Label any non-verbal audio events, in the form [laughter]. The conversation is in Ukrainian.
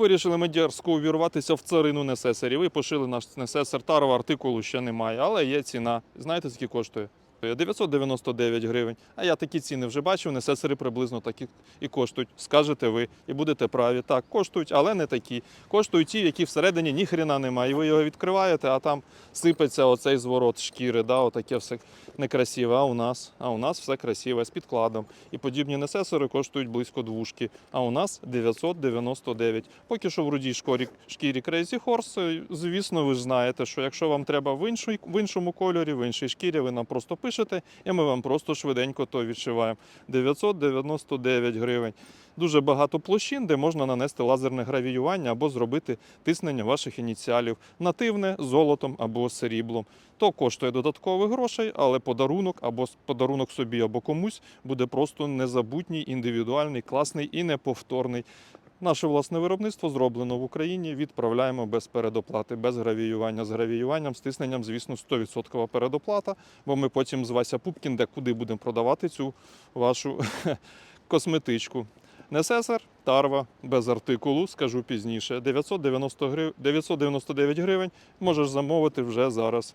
Вирішили ми дерзко увірватися в царину несесарів і пошили наш несесер Тарова, артикулу ще немає, але є ціна. Знаєте, скільки коштує? 999 гривень. А я такі ціни вже бачив, несесери приблизно такі і коштують. Скажете ви, і будете праві. Так, коштують, але не такі. Коштують ті, які всередині ні хрена немає. І ви його відкриваєте, а там сипеться оцей зворот шкіри, да, отаке все некрасиве. А у нас, а у нас все красиве з підкладом. І подібні несесори коштують близько двушки. А у нас 999. Поки що в рудій шкурі, шкірі Crazy Horse, звісно, ви ж знаєте, що якщо вам треба в, іншій, в іншому кольорі, в іншій шкірі, ви нам просто пишете, і ми вам просто швиденько то відшиваємо. 999 гривень. Дуже багато площин, де можна нанести лазерне гравіювання або зробити тиснення ваших ініціалів нативне золотом або сріблом. То коштує додаткових грошей, але подарунок або подарунок собі або комусь буде просто незабутній, індивідуальний, класний і неповторний. Наше власне виробництво зроблено в Україні. Відправляємо без передоплати, без гравіювання. З гравіюванням, з тисненням, звісно, 100% передоплата, бо ми потім з Вася Пупкін, де куди будемо продавати цю вашу [laughs] косметичку. Несесер, тарва без артикулу, скажу пізніше. 990 грив... 999 гривень можеш замовити вже зараз.